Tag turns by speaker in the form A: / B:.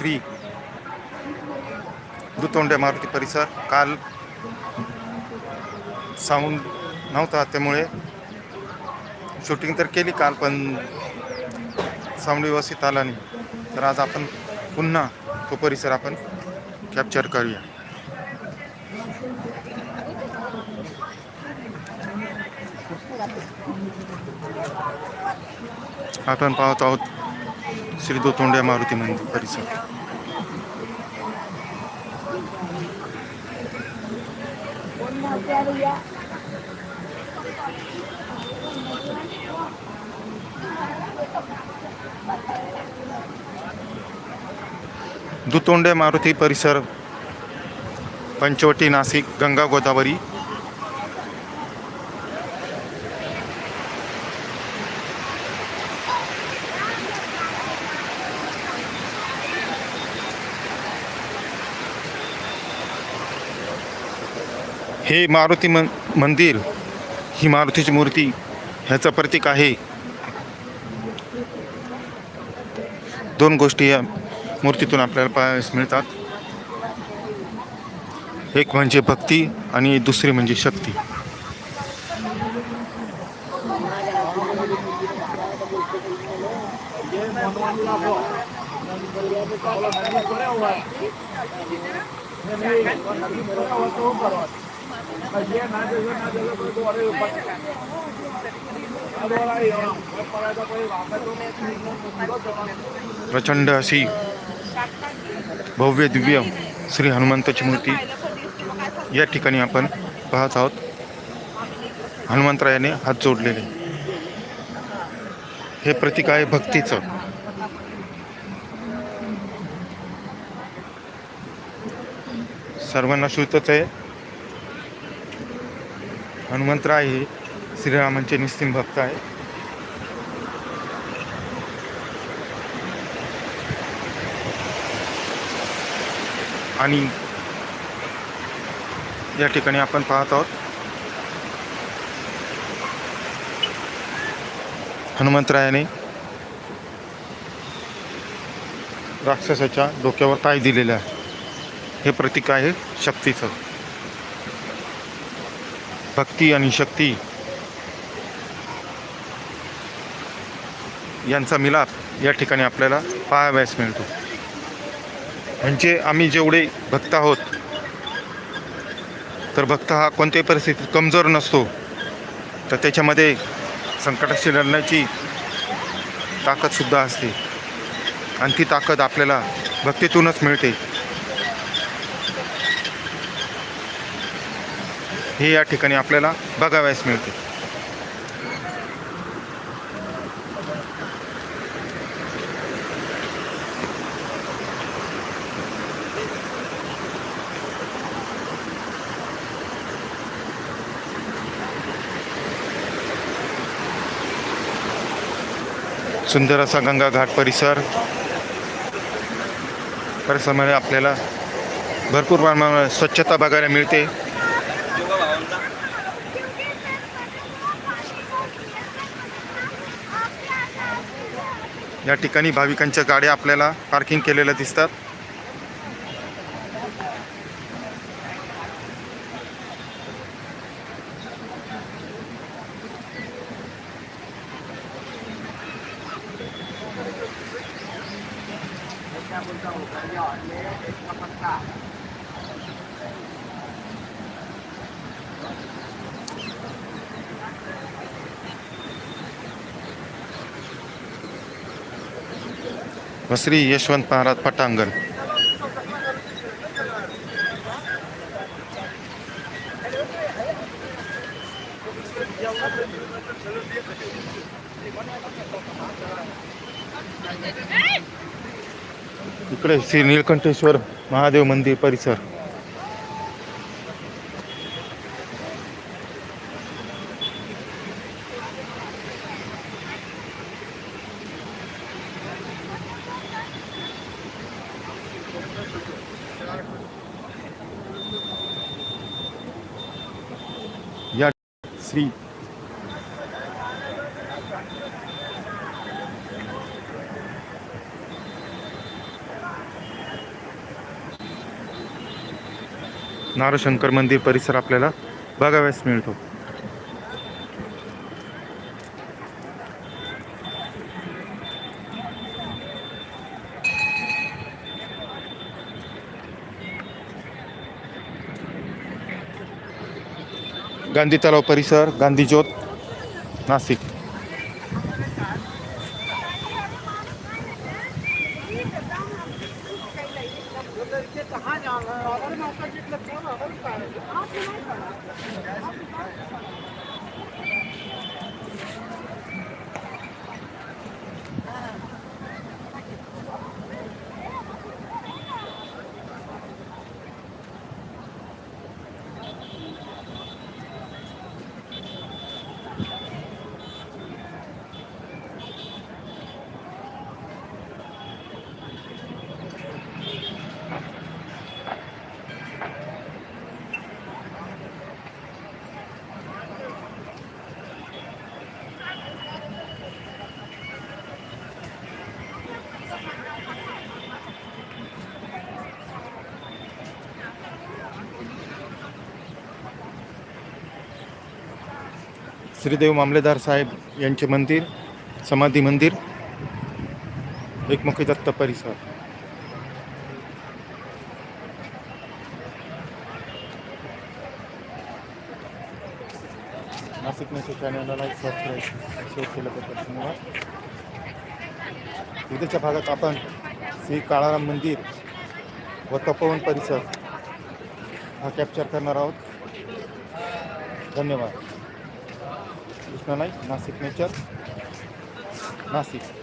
A: श्री दुतोंडे मारुती परिसर. काल साऊंड नव्हता त्यामुळे शूटिंग तर केली काल पण साऊंड व्यवस्थित आला नाही. तर आज आपण पुन्हा तो परिसर आपण कॅप्चर करूया. आपण पाहत आहोत श्री दोतोंड्या मारुती मंदिर परिसर. दुतोंडे मारुती परिसर पंचवटी नाशिक गंगा गोदावरी. हे मारुती मन मंदिर ही मारुतीची मूर्ती ह्याचं प्रतीक आहे. दोन गोष्टी या मूर्तीतून आपल्याला पाहायला मिळतात. एक म्हणजे भक्ती आणि दुसरी म्हणजे शक्ती. प्रचंड अशी भव्य दिव्य श्री हनुमंताची मूर्ती या ठिकाणी आपण पाहत आहोत. हनुमंतरायाने हात जोडलेले. हे प्रतीक आहे भक्तीचं. सर्वांना श्रुतच आहे. हनुमंतराय हे श्रीरामांचे निस्तिम भक्त आहे आणि या ठिकाणी आपण पाहत आहोत. हनुमंतरायाने राक्षसाच्या डोक्यावर पाय दिलेले आहे. हे प्रतीक आहे शक्तीचं. भक्ती आणि शक्ती यांचा मिलाप या ठिकाणी आपल्याला पाहावयास मिळतो. म्हणजे आम्ही जेवढे भक्त आहोत तर भक्त हा कोणत्याही परिस्थितीत कमजोर नसतो. तर त्याच्यामध्ये संकटाशी लढण्याची ताकदसुद्धा असते. आणि ती ताकद आपल्याला भक्तीतूनच मिळते. हे या ठिकाणी आपल्याला बघावयास मिळते. सुंदर असा गंगा घाट परिसर. परिसरामध्ये आपल्याला भरपूर प्रमाणात स्वच्छता बघायला मिळते. या ठिकाणी भाविकांच्या गाड्या आपल्याला पार्किंग केलेल्या दिसतात. व श्री यशवंत महाराज पटांगण. इकडे श्री नीलकंठेश्वर महादेव मंदिर परिसर. श्री नारशंकर मंदिर परिसर आपल्याला बघाव्यास मिळतो. गांधी तलाव परिसर गांधी ज्योत नाशिक श्रीदेव मामलेदार साहेब यांचे मंदिर समाधी मंदिर एकमुखी दत्त परिसर. नाशिक नेते चॅनलला लाईक सबस्क्राईब शेअर केल्याबद्दल धन्यवाद उद्याच्या भागात आपण श्री काळाराम मंदिर व तपोवन परिसर हा कॅप्चर करणार आहोत. धन्यवाद. कृष्णा नाईक नाशिक नेचर नाशिक